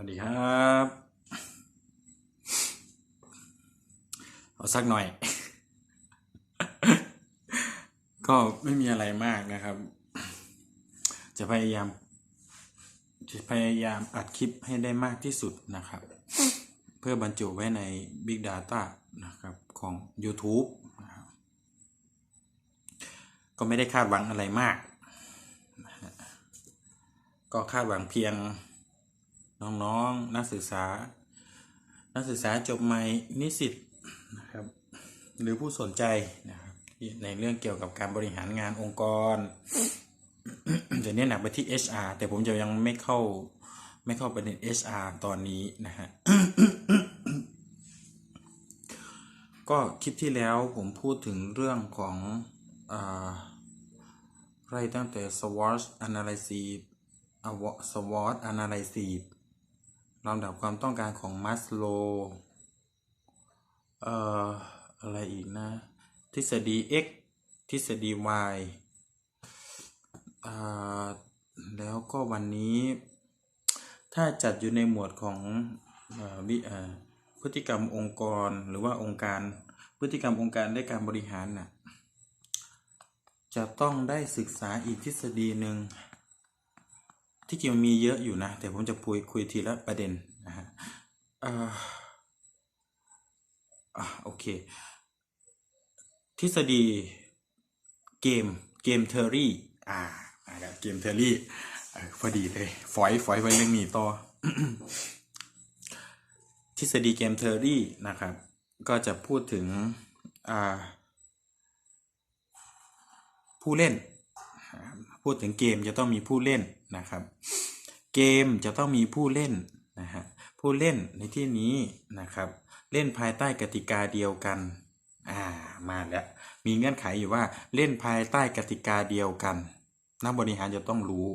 วัสดีครับ เอาสักหน่อย ก็ไม่มีอะไรมากนะครับ จะพยายาม จะพยายามอัดคลิปให้ได้มากที่สุดนะครับ เพื่อบรรจุไว้ใน Big Data นะครับของ YouTube นะครับก็ไม่ได้คาดหวังอะไรมาก ก็คาดหวังเพียง น้องๆนักศึกษา นักศึกษาจบใหม่นิสิตนะครับหรือผู้สนใจนะครับในเรื่องเกี่ยวกับการบริหารงานองค์กรจะเน้นหนักไปที่ HR แต่ผมจะยังไม่เข้าไม่เข้าประเด็น HR ตอนนี้นะฮะก็คลิปที่แล้วผมพูดถึงเรื่องของอไล่ตั้งแต่ SWOT analysis อว SWOT analysis ลำดับความต้องการของมัสโลเอ่ออะไรอีกนะ ทฤษฎี x ทฤษฎี y อ่าแล้วก็วันนี้ ถ้าจัดอยู่ในหมวดของอ่อวิอ่อพฤติกรรมองค์กรหรือว่าองค์การพฤติกรรมองค์การและการบริหารน่ะจะต้องได้ศึกษาอีกทฤษฎีหนึ่ง ที่จริงมันมีเยอะอยู่นะแต่ผมจะคุยคุยทีละประเด็นนะฮะโอเค ทฤษฎีเกมเกมเทอรี่อ่ามาแล้วเกมเทอรี่พอดีเลยฝอยฝอยไว้เรื่องนี้ต่อ ทฤษฎีเกมเทอรี่นะครับ ก็จะพูดถึงผู้เล่น พูดถึงเกมจะต้องมีผู้เล่นนะครับ เกมจะต้องมีผู้เล่นนะฮะผู้เล่นในที่นี้นะครับ เล่นภายใต้กติกาเดียวกันอ่ามาแล้วมีเงื่อนไขอยู่ว่าเล่นภายใต้กติกาเดียวกันนักบริหารจะต้องรู้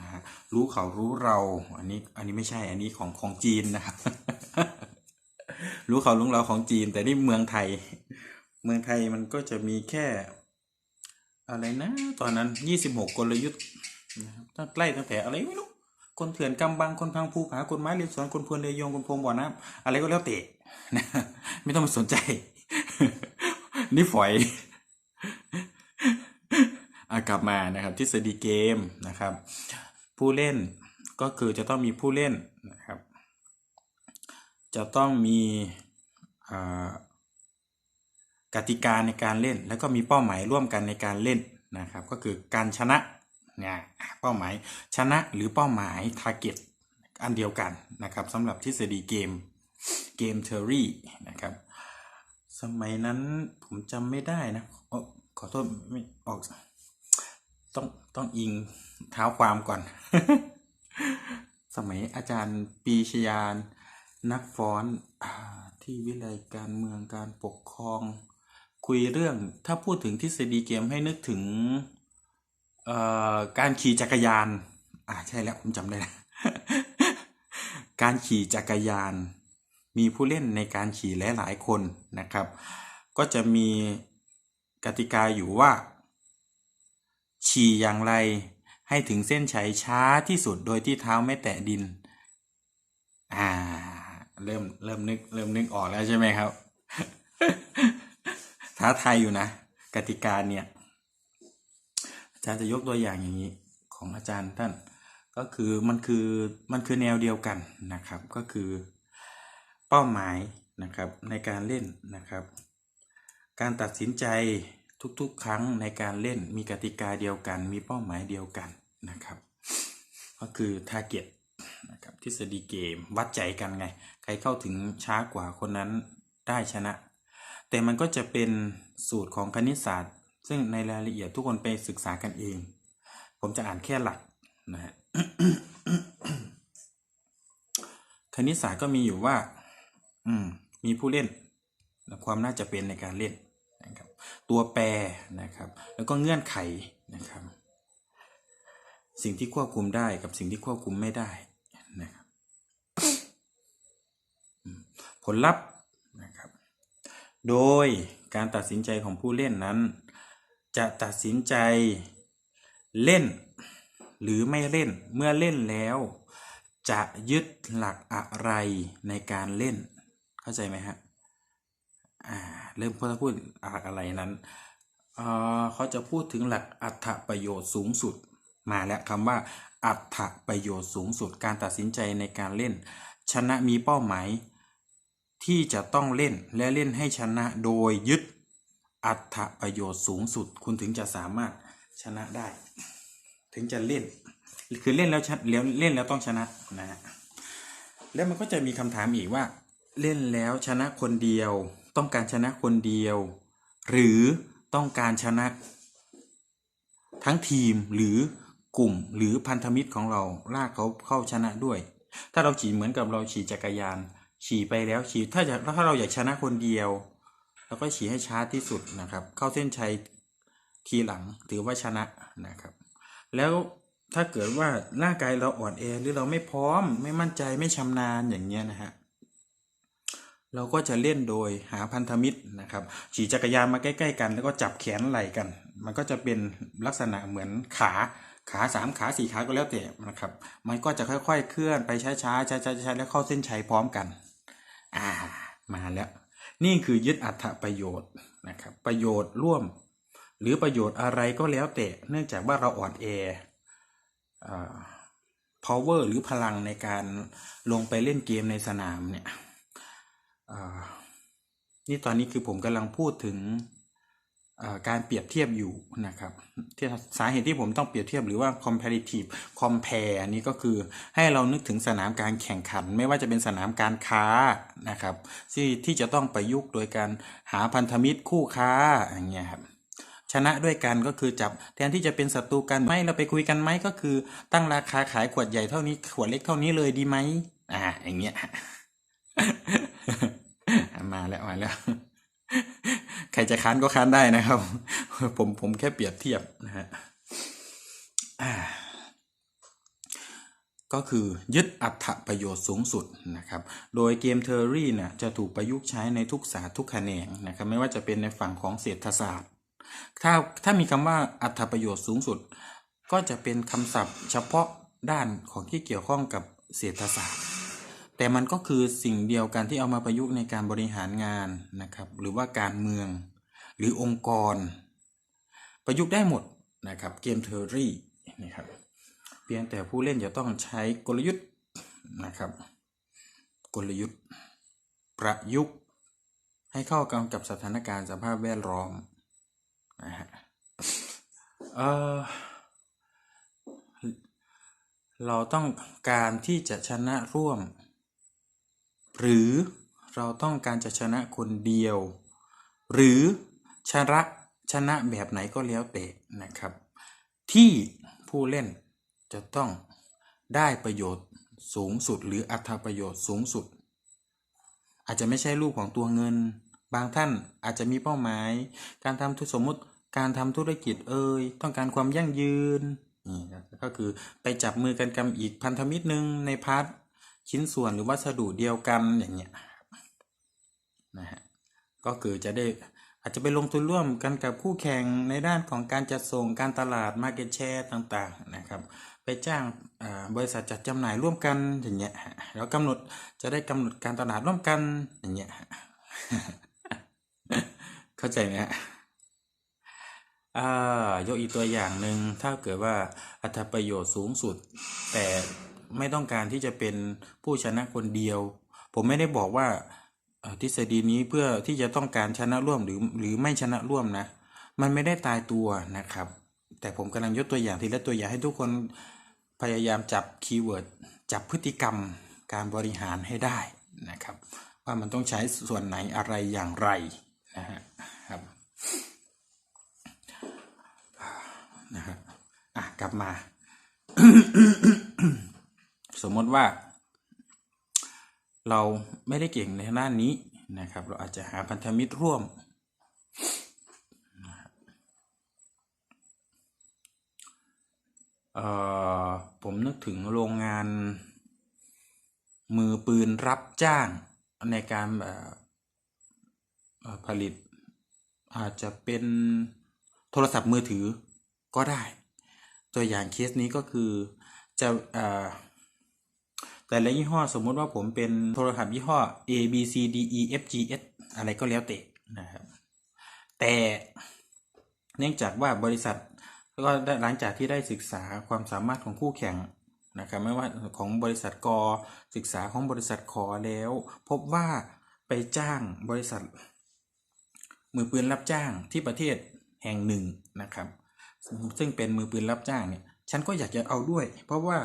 นะฮะรู้เขารู้เราอันนี้อันนี้ไม่ใช่อันนี้ของของจีนนะครับ รู้เขารู้เราของจีน แต่นี่เมืองไทย เมืองไทยมันก็จะมีแค่ อะไรนะตอนนั้นยี่สิบหกกลยุทธ์นะครับตั้งใกล้ตั้งแต่อะไรไม่รู้คนเถื่อนกำบังคนพังภูผาคนไม้เรียนสวนคนพลเรือยงคนพรมบ่อน้ำอะไรก็แล้วแต่นะไม่ต้องมาสนใจ นี่ฝอยอกลับมานะครับทฤษฎีเกมนะครับ ผู้เล่นก็คือจะต้องมีผู้เล่นนะครับ จะต้องมีอ่า กติกาในการเล่น แล้วก็มีเป้าหมายร่วมกันในการเล่นนะครับ ก็คือการชนะเนี่ยเป้าหมายชนะหรือเป้าหมาย target อันเดียวกันนะครับสำหรับทฤษฎีเกมเกมเทอรี่นะครับ สมัยนั้นผมจำไม่ได้นะขอโทษไม่ออกต้องต้องอิงเท้าความก่อน สมัยอาจารย์ปีชยาน นักฟ้อนที่วิเลยการเมืองการปกครอง คุยเรื่องถ้าพูดถึงทฤษฎีเกมให้นึกถึงเอ่อการขี่จักรยาน อ่าใช่แล้วผมจำได้แล้วการขี่จักรยาน มีผู้เล่นในการขี่หลายๆคนนะครับ ก็จะมีกติกาอยู่ว่า ขี่อย่างไรให้ถึงเส้นชัยช้าที่สุดโดยที่เท้าไม่แตะดิน อ่า เริ่มเริ่มนึกเริ่มนึกออกแล้วใช่ไหมครับ ท้าทายอยู่นะ กติกาเนี่ย อาจารย์จะยกตัวอย่างอย่างนี้ของอาจารย์ท่าน ก็คือมันคือมันคือแนวเดียวกันนะครับ ก็คือเป้าหมายนะครับในการเล่นนะครับ การตัดสินใจทุกๆ ครั้งในการเล่นมีกติกาเดียวกัน มีเป้าหมายเดียวกันนะครับ ก็คือ target นะครับทฤษฎีเกมวัดใจกันไง ใครเข้าถึงช้ากว่าคนนั้นได้ชนะ แต่มันก็จะเป็นสูตรของคณิตศาสตร์ ซึ่งในรายละเอียดทุกคนไปศึกษากันเอง ผมจะอ่านแค่หลักนะฮะคณิตศาสตร์ก็มีอยู่ว่า อืม มีผู้เล่น ความน่าจะเป็นในการเล่นนะครับ ตัวแปรนะครับ แล้วก็เงื่อนไขนะครับ สิ่งที่ควบคุมได้กับสิ่งที่ควบคุมไม่ได้นะครับ ผลลัพธ์นะครับ โดยการตัดสินใจของผู้เล่นนั้น จะตัดสินใจเล่น หรือไม่เล่นเมื่อเล่นแล้ว จะยึดหลักอะไรในการเล่น เข้าใจไหมฮะอ่าเริ่มพูดพูดหลักอะไรนั้นเเขาจะพูดถึงหลักอัตถประโยชน์สูงสุดมาแล้วคำว่าอัตถประโยชน์สูงสุดการตัดสินใจในการเล่น ชนะมีเป้าหมาย ที่จะต้องเล่นและเล่นให้ชนะโดยยึดอัตถประโยชน์สูงสุด คุณถึงจะสามารถชนะได้ ถึงจะเล่น คือเล่นแล้วแล้วเล่นแล้วต้องชนะนะฮะแล้วมันก็จะมีคำถามอีกว่า เล่นแล้วชนะคนเดียว ต้องการชนะคนเดียว หรือต้องการชนะ ทั้งทีมหรือกลุ่มหรือพันธมิตรของเราลากเขาเข้าชนะด้วย ถ้าเราขี่เหมือนกับเราขี่จักรยาน ขี่ไปแล้วขี่ถ้าอยากถ้าเราอยากชนะคนเดียวเราก็ขี่ให้ช้าที่สุดนะครับ เข้าเส้นชัยทีหลังถือว่าชนะนะครับ แล้วถ้าเกิดว่าร่างกายเราอ่อนแอหรือเราไม่พร้อม ไม่มั่นใจไม่ชำนาญอย่างเงี้ยนะฮะเราก็จะเล่นโดยหาพันธมิตรนะครับขี่จักรยานมาใกล้ๆกัน แล้วก็จับแขนไหล่กัน มันก็จะเป็นลักษณะเหมือนขาขาสามขาสี่ขาก็แล้วแต่นะครับ มันก็จะค่อยๆเคลื่อนไปช้าๆช้าๆช้าๆแล้วเข้าเส้นชัยพร้อมกัน อ่ามาแล้ว นี่คือยึดอัตประโยชน์นะครับ ประโยชน์ร่วม หรือประโยชน์อะไรก็แล้วแต่ เนื่องจากว่าเราอ่อนแออ่า power หรือพลังในการลงไปเล่นเกมในสนามเนี่ยนี่ตอนนี้คือผมกำลังพูดถึง การเปรียบเทียบอยู่นะครับที่สาเหตุที่ผมต้องเปรียบเทียบหรือว่า comparative compare นนี้ก็คือให้เรานึกถึงสนามการแข่งขัน ไม่ว่าจะเป็นสนามการค้านะครับที่ที่จะต้องประยุกต์โดยการหาพันธมิตรคู่ค้าอย่างเงี้ยครับชนะด้วยกันก็คือจับแทนที่จะเป็นศัตรูกันไม่เราไปคุยกันไหมก็คือ ตั้งราคาขายขวดใหญ่เท่านี้ขวดเล็กเท่านี้เลยดีไหมอ่าอย่างเงี้ยมาแล้วมาแล้ว ใครจะค้านก็ค้านได้นะครับ ผมผมแค่เปรียบเทียบนะฮะก็คือยึดอัตประโยชน์สูงสุดนะครับ โดยเกมเทอร์รี่เนี่ยจะถูกประยุกต์ใช้ในทุกศาสตร์ทุกแขนงนะครับไม่ว่าจะเป็นในฝั่งของเศรษฐศาสตร์ ถ้าถ้ามีคำว่าอัตประโยชน์สูงสุด ก็จะเป็นคำศัพท์เฉพาะด้านของที่เกี่ยวข้องกับเศรษฐศาสตร์ แต่มันก็คือสิ่งเดียวกันที่เอามาประยุกต์ในการบริหารงานนะครับ หรือว่าการเมือง หรือองค์กร ประยุกต์ได้หมดนะครับเกมเทอรี่นะครับเพียงแต่ผู้เล่นจะต้องใช้กลยุทธ์นะครับ กลยุทธ์ ประยุกต์ ให้เข้ากันกับสถานการณ์สภาพแวดล้อมนะฮะเออเราต้องการที่จะชนะร่วม หรือเราต้องการจะชนะคนเดียว หรือชนะชนะแบบไหนก็แล้วแต่นะครับ ที่ผู้เล่นจะต้องได้ประโยชน์สูงสุด หรืออัตประโยชน์สูงสุด อาจจะไม่ใช่รูปของตัวเงิน บางท่านอาจจะมีเป้าหมาย การทำธุสมมติการทำธุรกิจเอ่ยต้องการความยั่งยืนนี่ก็คือไปจับมือกันกับอีกพันธมิตรหนึ่งในพาร์ท ชิ้นส่วนหรือวัสดุเดียวกันอย่างเงี้ยนะฮะก็คือจะได้อาจจะไปลงทุนร่วมกันกับคู่แข่งในด้านของการจัดส่งการตลาด Market Share ต่างๆนะครับ ไปจ้างบริษัทจัดจำหน่ายร่วมกันอย่างเงี้ยแล้วกำหนดจะได้กำหนดการตลาดร่วมกันอย่างเงี้ยเข้าใจไหมฮะอ่ายกอีกตัวอย่างหนึ่งถ้าเกิดว่าอัตประโยชน์สูงสุด แต่ ไม่ต้องการที่จะเป็นผู้ชนะคนเดียว ผมไม่ได้บอกว่าทฤษฎีนี้เพื่อที่จะต้องการชนะร่วมหรือหรือไม่ชนะร่วมนะ มันไม่ได้ตายตัวนะครับ แต่ผมกำลังยกตัวอย่างทีละตัวอย่างให้ทุกคนพยายามจับคีย์เวิร์ดจับพฤติกรรมการบริหารให้ได้นะครับ ว่ามันต้องใช้ส่วนไหนอะไรอย่างไรนะฮะครับนะฮะอะกลับมา สมมติว่า เราไม่ได้เก่งในด้านนี้นะครับ เราอาจจะหาพันธมิตรร่วม ผมนึกถึงโรงงาน มือปืนรับจ้างในการผลิต อาจจะเป็นโทรศัพท์มือถือก็ได้ ตัวอย่างเคสนี้ก็คือจะอ่อ แต่ละยี่ห้อสมมุติว่าผมเป็นโทรศัพท์ยี่ห้อ A B C D E F G S อะไรก็แล้วแต่นะครับ แต่เนื่องจากว่าบริษัทก็หลังจากที่ได้ศึกษาความสามารถของคู่แข่งนะครับไม่ว่าของบริษัทกอศึกษาของบริษัทคอแล้ว พบว่าไปจ้างบริษัท มือปืนรับจ้างที่ประเทศแห่งหนึ่งนะครับ ซึ่งเป็นมือปืนรับจ้างเนี่ยฉันก็อยากจะเอาด้วย เพราะว่า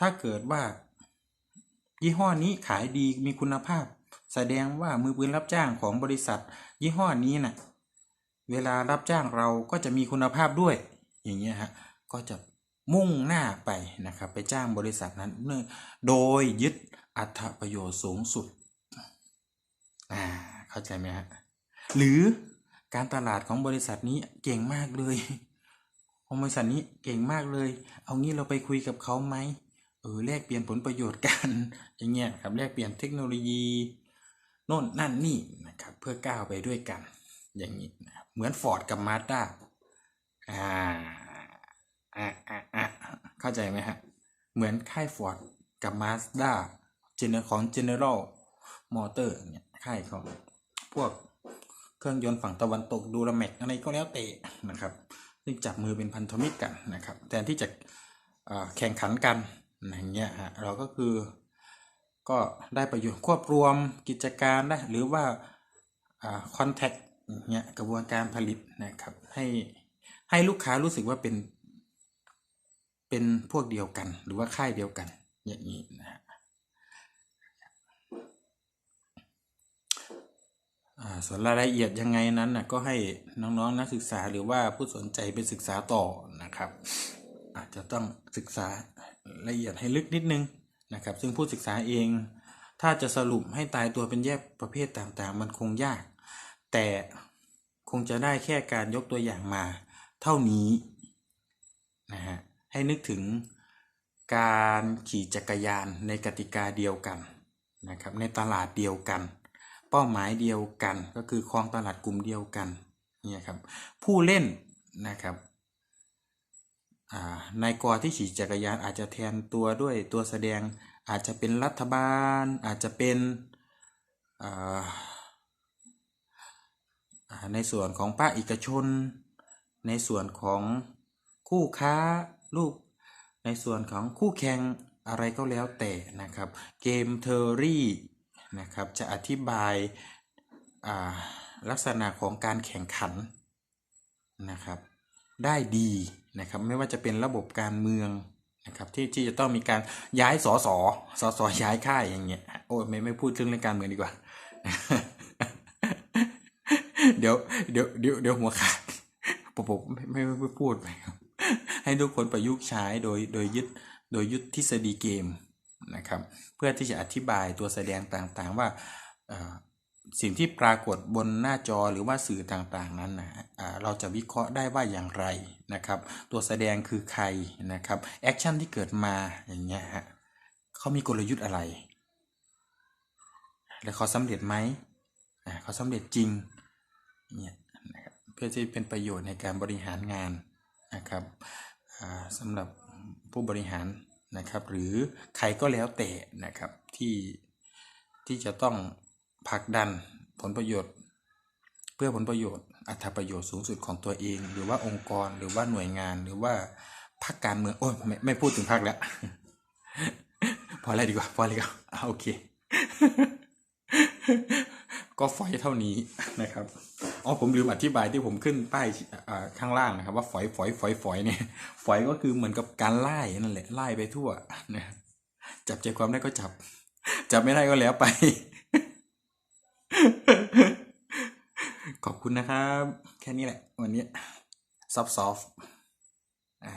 ถ้าเกิดว่า ยี่ห้อนี้ขายดีมีคุณภาพ แสดงว่ามือปืนรับจ้างของบริษัท ยี่ห้อนี้น่ะเวลารับจ้างเราก็จะมีคุณภาพด้วย อย่างเงี้ยฮะก็จะมุ่งหน้าไปนะครับไปจ้างบริษัทนั้นเนื่องโดยยึดอัตประโยชน์สูงสุดอ่าเข้าใจไหมฮะหรือการตลาดของบริษัทนี้เก่งมากเลยของบริษัทนี้เก่งมากเลย เอางี้เราไปคุยกับเขาไหม เออแลกเปลี่ยนผลประโยชน์กันอย่างเงี้ยครับแลกเปลี่ยนเทคโนโลยีโน่นนั่นนี่นะครับเพื่อก้าวไปด้วยกัน อย่างนี้นะครับเหมือนฟอร์ดกับมาสด้าอ่าอ่าอ่าอ่าเข้าใจไหมฮะเหมือนค่ายฟอร์ดกับมาสด้าเจเนของ General Motor เนี่ยค่ายของพวกเครื่องยนต์ฝั่งตะวันตกดูราแมกอะไรก็แล้วแต่นะครับซึ่งจับมือเป็นพันธมิตรกันนะครับแทนที่จะแข่งขันกัน อย่างเงี้ยฮะเราก็คือ ก็ได้ประโยชน์ควบรวมกิจการได้หรือว่าคอนแทคเงี้ยกระบวนการผลิตนะครับให้ให้ลูกค้ารู้สึกว่าเป็น เป็นพวกเดียวกัน หรือว่าค่ายเดียวกัน อย่างนี้นะฮะอ่าส่วนรายละเอียดยังไงนั้นนะก็ให้น้องๆนักศึกษาหรือว่าผู้สนใจไปศึกษาต่อนะครับ อาจจะต้องศึกษา ละเอียดให้ลึกนิดนึงนะครับ ซึ่งผู้ศึกษาเอง ถ้าจะสรุปให้ตายตัวเป็นแยกประเภทต่างๆ มันคงยาก แต่คงจะได้แค่การยกตัวอย่างมาเท่านี้นะฮะให้นึกถึงการขี่จักรยานในกติกาเดียวกันนะครับในตลาดเดียวกัน เป้าหมายเดียวกันก็คือครองตลาดกลุ่มเดียวกันเนี่ยครับผู้เล่นนะครับ นายกอที่ขี่จักรยานอาจจะแทนตัวด้วยตัวแสดงอาจจะเป็นรัฐบาล อาจจะเป็นในส่วนของภาคเอกชน ในส่วนของคู่ค้าลูก ในส่วนของคู่แข่งอะไรก็แล้วแต่นะครับ เกมเทอรี่นะครับจะอธิบายาลักษณะของการแข่งขันนะครับ ได้ดี นะครับไม่ว่าจะเป็นระบบการเมืองนะครับที่ที่จะต้องมีการย้ายสอสอสอสอย้ายค่ายอย่างเงี้ยโอ้ยไม่ไม่พูดถึงเรื่องการเมืองดีกว่า เดี๋ยวเดี๋ยวเดี๋ยวเดี๋ยวหัวขาดผมผมไม่ไม่ไม่พูดไปครับให้ทุกคนประยุกต์ใช้โดยโดยยึดโดยยึดทฤษฎีเกมนะครับ เพื่อที่จะอธิบายตัวแสดงต่างๆว่า สิ่งที่ปรากฏบนหน้าจอหรือว่าสื่อต่างๆนั้นนะเราจะวิเคราะห์ได้ว่าอย่างไรนะครับ ตัวแสดงคือใครนะครับแอคชั่นที่เกิดมาอย่างเงี้ยฮะเขามีกลยุทธ์อะไร และเขาสำเร็จไหมเขาสำเร็จจริงเนี่ยนะครับเพื่อที่เป็นประโยชน์ในการบริหารงานนะครับสำหรับผู้บริหารนะครับ หรือใครก็แล้วแต่นะครับที่ที่จะต้อง ผลักดันผลประโยชน์ เพื่อผลประโยชน์ อัตประโยชน์สูงสุดของตัวเอง หรือว่าองค์กรหรือว่าหน่วยงานหรือว่าพรรคการเมืองโอ้ยไม่ไม่พูดถึงพรรคแล้ว พอแล้วดีกว่า พอเลยครับอะโอเค ก็ฝอยเท่านี้นะครับอ๋อผมลืมอธิบายที่ผมขึ้นป้ายข้างล่างนะครับ ว่าฝอยฝอยฝอยฝอยเนี่ยฝอยก็คือเหมือนกับการไล่นั่นแหละไล่ไปทั่วนะจับใจความได้ก็จับ จับไม่ได้ก็แล้วไป ขอบคุณ นะครับ แค่นี้แหละ วันนี้ซอฟซอฟอ่า